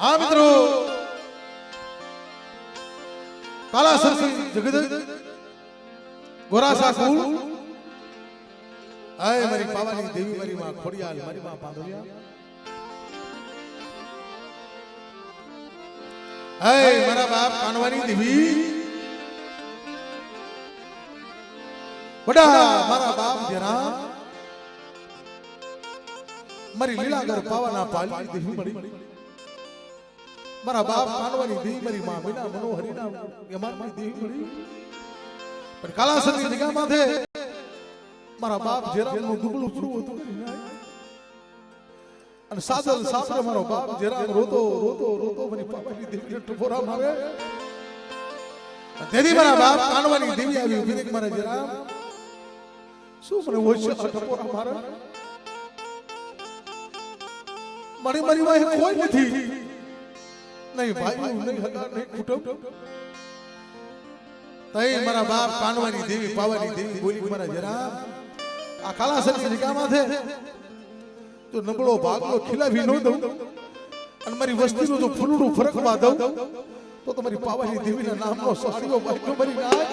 હા મિત્રો. કાલા સરસી જગદ ગોરાસા કુલ હાય, મારી પાવાની દેવી મારી માં ખોડિયાલ, મારી માં પાંદોલિયા હાય, મારા બાપ કાનવાની દેવી. વડા, મારા બાપ જરા. મારી લીલાગર પાવાના પાલી દેવી મળી. મારા બાપ કાનવાની દેવી મારી માં મીના મનોહરીના યમાનની દેવી મળી પણ કાલાસરની નિગા માથે મારા બાપ જેરામનું દુબળું પૂરું હતું અને સાદલ સાપરે મારો બાપ જેરામ રોતો રોતો રોતો મારી પાપાની દેવીને ટફોરા મારે તેથી મારા બાપ કાનવાની દેવી આવી ઊભી મારા જેરામ, શું મને ઓછો ટફોરા મારે? મારી મારી વાહે કોઈ નથી. નહીં ભાઈ નહીં હગા નહીં કુટુંબ તઈ મારા બાપ કાનવાની દેવી પાવાની દેવી બોલી મારા જરા. આ કાલાસરની જગ્યામાં છે તો નબળો ભાગલો ખીલાવી ન દઉં અને મારી વસ્તીનું જો ફૂલડું ફરકવા દઉં તો તમારી પાવાની દેવીના નામનો સાડીઓ બાઈકો મારી નાખ.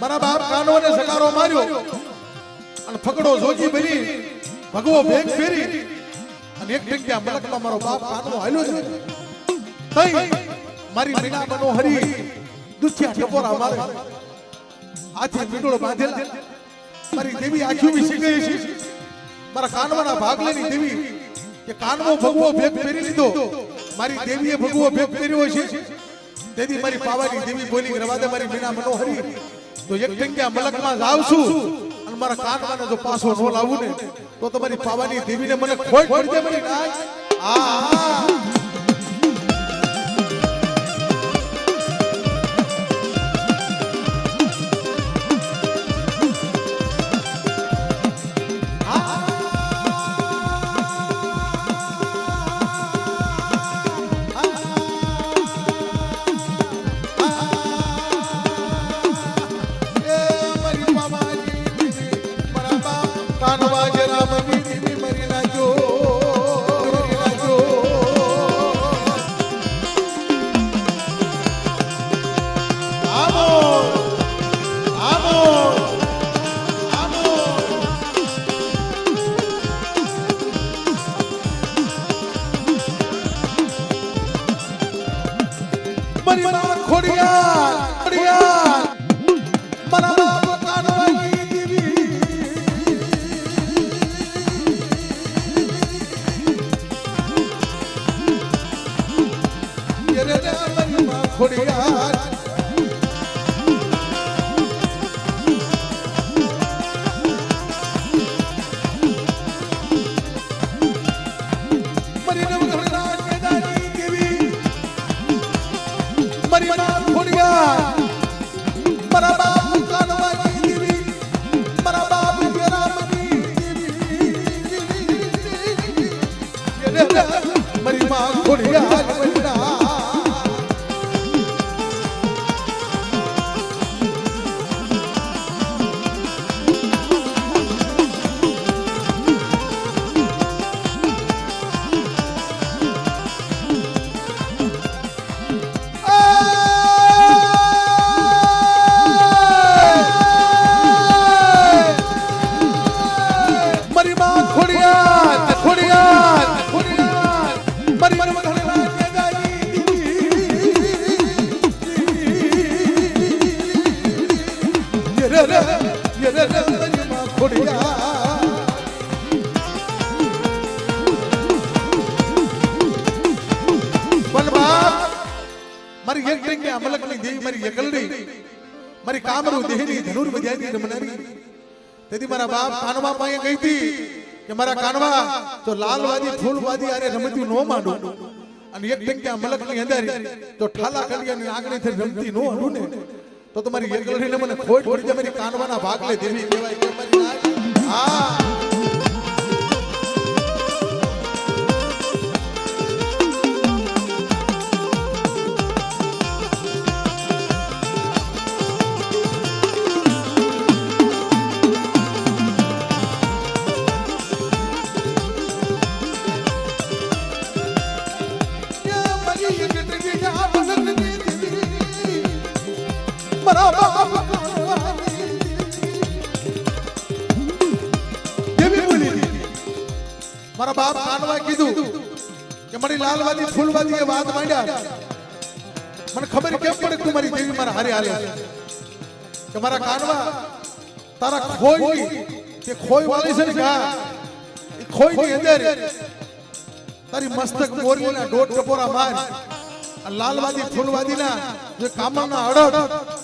મારા બાપ કાનોને સકારો માર્યો અને ફકડો જોજી ભરી ભગવો ભેગ ફેરી અને એક જગ્યા મલકમાં મારો બાપ કાનો હાલ્યો છે. તઈ મારી મીના મનોહરી દુથિયા ટપોરા મારે. આથી મીંડોળો બાંધેલ. મારી દેવી આખી વિસી ગઈ છે. મારા કાનવાના ભાગલેની દેવી કે કાનવો ભગવો ભેગ ફેરી લીધો. મારી દેવીએ ભગવો ભેગ ફેર્યો છે. તેથી મારી પાવાની દેવી બોલી રવાદે મારી મીના મનોહરી. તો એક ટંક્યા મલકમાં જાવ છું અને મારા કાનમાં જો પાછો નો લાવું ને તો તમારી પાવાની દેવીને મને ખોટ પડી દે મારી આ મારી માં ખોડિયાર ખોડિયાર. મારા મારી દેવી મારી એકલડી મારી કામરૂ દેહની ધનુર બજાતી રમનારી તેથી મારા બાપ કાનવા પાસે ગઈ હતી કે મારા કાનવા તો લાલવાદી, ફૂલવાદી અરે રમતી નો માંડું અને એક ટંક્યા મલકની અંદર તો ઠાલા કલિયાની આગળથી રમતી નો હડું ને, તો તમારી એકલડીને મને ખોટ પડી જાય, મારી કાનવાના ભાગલે દેવી કહેવાય કે મારી. હા મારા બાપ કેવી બોલી હતી? મારા બાપ કાનવા કીધું કે મારી લાલવાદી, ફૂલવાદી એ વાત માંડ્યા મને ખબર કેમ પડે તું મારી દેવી મારા હારે હારે કે મારા કાનવા તારા ખોઈ તે ખોઈ વાળી છે ને ગા, એ ખોઈ ની અંદર તારી મસ્તક મોરલીના ડોટ ટપોરા માર, આ લાલવાદી, ફૂલવાદીના જે કામના અડદ એ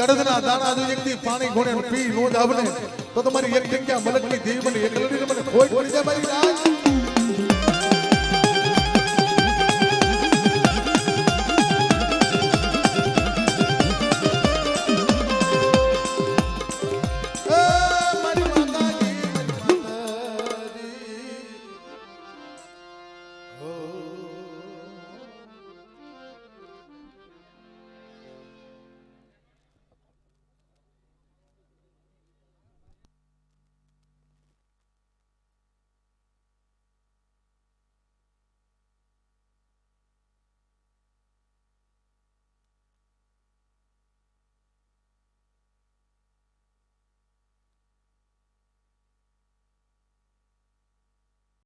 અડદના દાણા જો એકદી પાણી ઘોડે પી નો જ આવને. તો તમારી એક જગ્યા મલકની દેવી મને એકલડીને મને ખોઈ પડી જાય મારી રાજ.